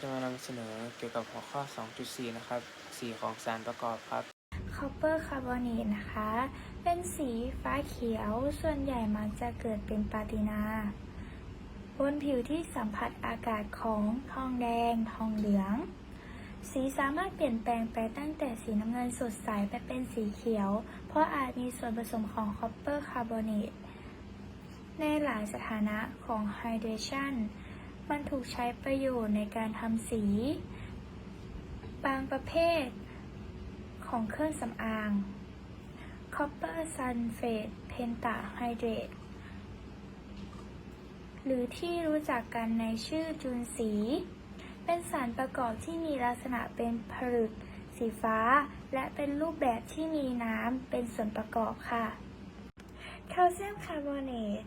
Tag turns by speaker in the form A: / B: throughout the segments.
A: จะมานำเสนอเกี่ยวกับหัวข้อ 2.4 นะครับ สีของสารประกอบครับ
B: คอปเปอร์คาร์บอเนตนะคะ เป็นสีฟ้าเขียว ส่วนใหญ่มักจะเกิดเป็นปาตินา บนผิวที่สัมผัสอากาศของทองแดง ทองเหลือง สีสามารถเปลี่ยนแปลงไปตั้งแต่สีน้ำเงินสดใสไปเป็นสีเขียว เพราะอาจมีส่วนผสมของคอปเปอร์คาร์บอเนตในหลายสถานะของไฮเดรชัน มันถูกใช้ประโยชน์ในการทำสี บางประเภทของเครื่องสำอาง Copper Sulfate Pentahydrate หรือที่รู้จักกันในชื่อจุลสี เป็นสารประกอบที่มีลักษณะเป็นผลึกสีฟ้า และเป็นรูปแบบที่มีน้ำเป็นส่วนประกอบค่ะ แคลเซียมคาร์บอเนต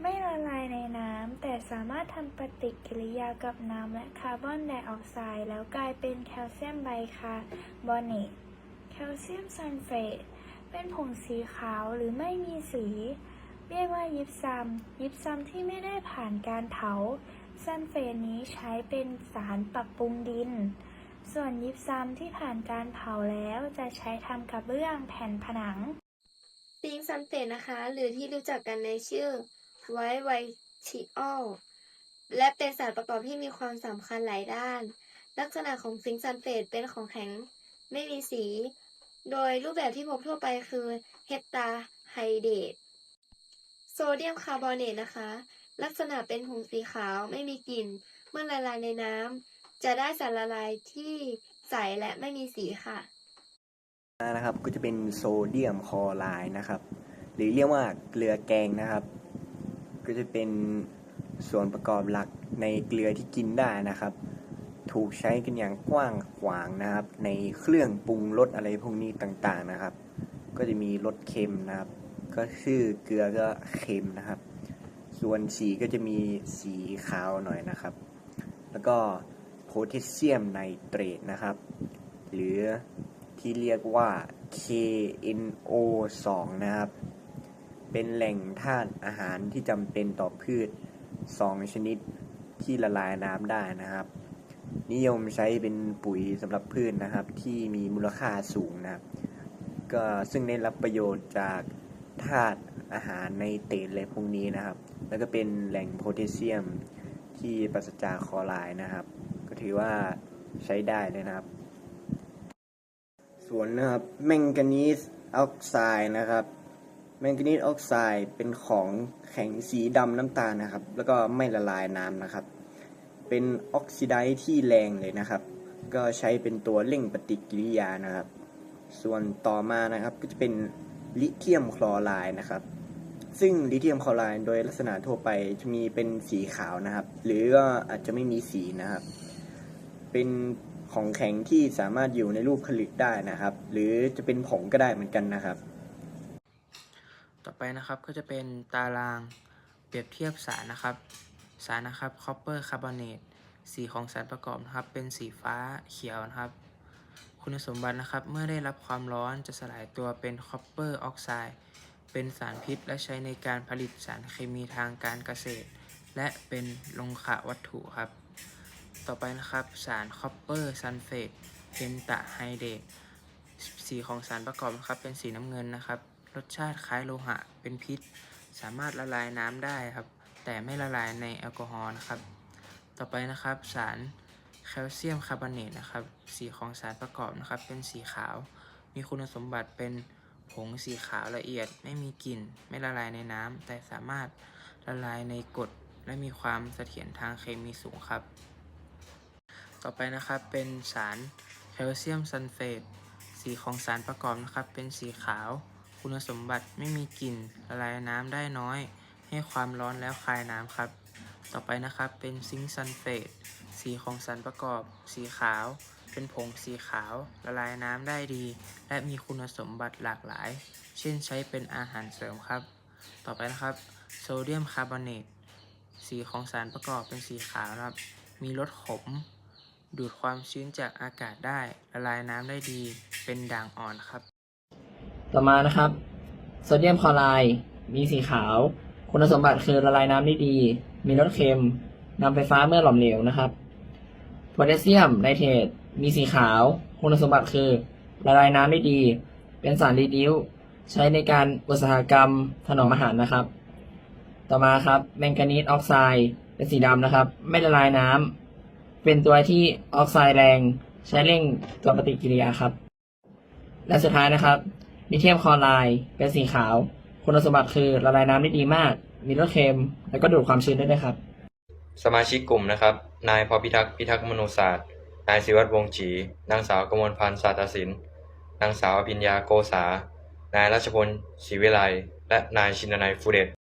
B: ไม่ละลายในน้ำ แต่สามารถทำปฏิกิริยากับน้ำและคาร์บอนไดออกไซด์แล้วกลายเป็นแคลเซียมไบคาร์บอเนตแคลเซียมซัลเฟต เป็นผงสีขาวหรือไม่มีสี เรียกว่ายิปซัม ยิปซัมที่ไม่ได้ผ่านการเผาซัลเฟตนี้ใช้เป็นสารปรับปรุงดิน ส่วนยิปซัมที่ผ่านการเผาแล้วจะใช้ทำกระเบื้องแผ่นผนัง
C: ซิงค์ซัลเฟตนะคะ หรือที่รู้จักกันในชื่อ ไวท์ไวทิออลและเป็นสารประกอบที่มีความสำคัญหลายด้าน ลักษณะของซิงค์ซัลเฟตเป็นของแข็งไม่มีสี โดยรูปแบบที่พบทั่วไปคือเฮปตาไฮเดตโซเดียมคาร์บอเนตนะคะ ลักษณะเป็นผงสีขาวไม่มีกลิ่น เมื่อละลายในน้ำจะได้สารละลายที่ใสและไม่มีสีค่ะ
D: นะครับก็จะเป็นโซเดียมคลอไรด์นะครับ หรือเรียกว่าเกลือแกงนะครับ ก็จะเป็นส่วนประกอบหลักในเกลือที่กินได้นะครับ ถูกใช้กันอย่างกว้างขวางนะครับ ในเครื่องปรุงรสอะไรพวกนี้ต่างๆนะครับ ก็จะมีรสเค็มนะครับ ก็ชื่อเกลือก็เค็มนะครับ ส่วนสีก็จะมีสีขาวหน่อยนะครับ แล้วก็โพแทสเซียมไนเตรตนะครับ หรือที่เรียกว่า KNO2 นะครับ เป็นแหล่งธาตุอาหารที่จำเป็นต่อพืช 2 ชนิดที่ละลายน้ำได้นะครับ นิยมใช้เป็นปุ๋ยสำหรับพืชนะครับที่มีมูลค่าสูงนะครับ ก็ซึ่งได้รับประโยชน์จากธาตุอาหารในเตรดอะไรพวกนี้นะครับ แล้วก็เป็นแหล่งโพแทสเซียมที่ปราศจากคลอไรด์นะครับ ก็ถือว่าใช้ได้เลยนะครับ ส่วนนะครับแมงกานีสออกไซด์นะครับ แมงกานีสออกไซด์เป็นของแข็งสีดำน้ำตาลนะครับ แล้วก็ไม่ละลายน้ำนะครับ เป็นออกซิไดซ์ที่แรงเลยนะครับ ก็ใช้เป็นตัวเร่งปฏิกิริยานะครับ ส่วนต่อมานะครับก็จะเป็นลิเธียมคลอไรด์นะครับ ซึ่งลิเธียมคลอไรด์โดยลักษณะทั่วไปจะมีเป็นสีขาวนะครับ หรือก็อาจจะไม่มีสีนะครับ เป็นของแข็งที่สามารถอยู่ในรูปผลึกได้นะครับ หรือจะเป็นผงก็ได้เหมือนกันนะครับ
A: ต่อไปนะครับก็จะเป็นตารางเปรียบเทียบสารนะครับ สารนะครับ copper carbonate สีของสารประกอบนะครับ เป็นสีฟ้าเขียวนะครับ คุณสมบัตินะครับเมื่อได้รับความร้อนจะสลายตัวเป็น copper oxide เป็นสารพิษและใช้ในการผลิตสารเคมีทางการเกษตร และเป็นโลงขะวัตถุครับ ต่อไปนะครับสาร copper sulfate pentahydrate สีของสารประกอบนะครับเป็นสีน้ำเงินนะครับ รสชาติคล้ายโลหะ เป็นพิษ สามารถละลายน้ำได้ครับ แต่ไม่ละลายในแอลกอฮอล์นะครับ ต่อไปนะครับสารแคลเซียมคาร์บอเนตนะครับ สีของสารประกอบนะครับ เป็นสีขาว มีคุณสมบัติเป็นผงสีขาวละเอียด ไม่มีกลิ่น ไม่ละลายในน้ำ แต่สามารถละลายในกรดและมีความเสถียรทางเคมีสูงครับ ต่อไปนะครับเป็นสารแคลเซียมซัลเฟต สีของสารประกอบนะครับ เป็นสีขาว คุณสมบัติไม่มีกลิ่นละลายน้ำได้น้อย ให้ความร้อนแล้วคายน้ำครับ ต่อไปนะครับเป็นซิงค์ซัลเฟตสีของสารประกอบ สีขาว เป็นผงสีขาว ละลายน้ำได้ดี และมีคุณสมบัติหลากหลาย เช่นใช้เป็นอาหารเสริมครับ ต่อไปนะครับโซเดียมคาร์บอเนตสีของสารประกอบเป็นสีขาวนะครับ มีรสขม ดูดความชื้นจากอากาศได้ ละลายน้ำได้ดี เป็นด่างอ่อนครับ
E: ต่อมานะครับ โซเดียมคลอไรด์มีสีขาว คุณสมบัติคือละลายน้ำได้ดี มีรสเค็มนำไฟฟ้าเมื่อหลอมเหลวนะครับโพโพแทสเซียมไนเตรตมีสีขาว คุณสมบัติคือละลายน้ำได้ดี เป็นสารรีดิวใช้ในการอุตสาหกรรมถนอมอาหารนะครับ ต่อมาครับแมงกานีสออกไซด์เป็นสีดำนะครับ ไม่ละลายน้ำเป็นตัวที่ออกไซด์แรง ใช้เร่งตัวปฏิกิริยาครับ และสุดท้ายนะครับ ลิเทียมคลอไรด์เป็นสีขาว คุณสมบัติคือละลายน้ำได้ดีมาก มีรสเค็ม แล้วก็ดูดความชื้นได้ด้วยครับ
F: สมาชิกกลุ่มนะครับ นายพอพิทักษ์พิทักษ์มโนศาสตร์ นายศิวัตรวงจี นางสาวกมลพันธ์ศาสตรศิลป์นางสาวอภิญญาโกษา นายรัชพลศรีวิไล และนายชินนายฟูเดต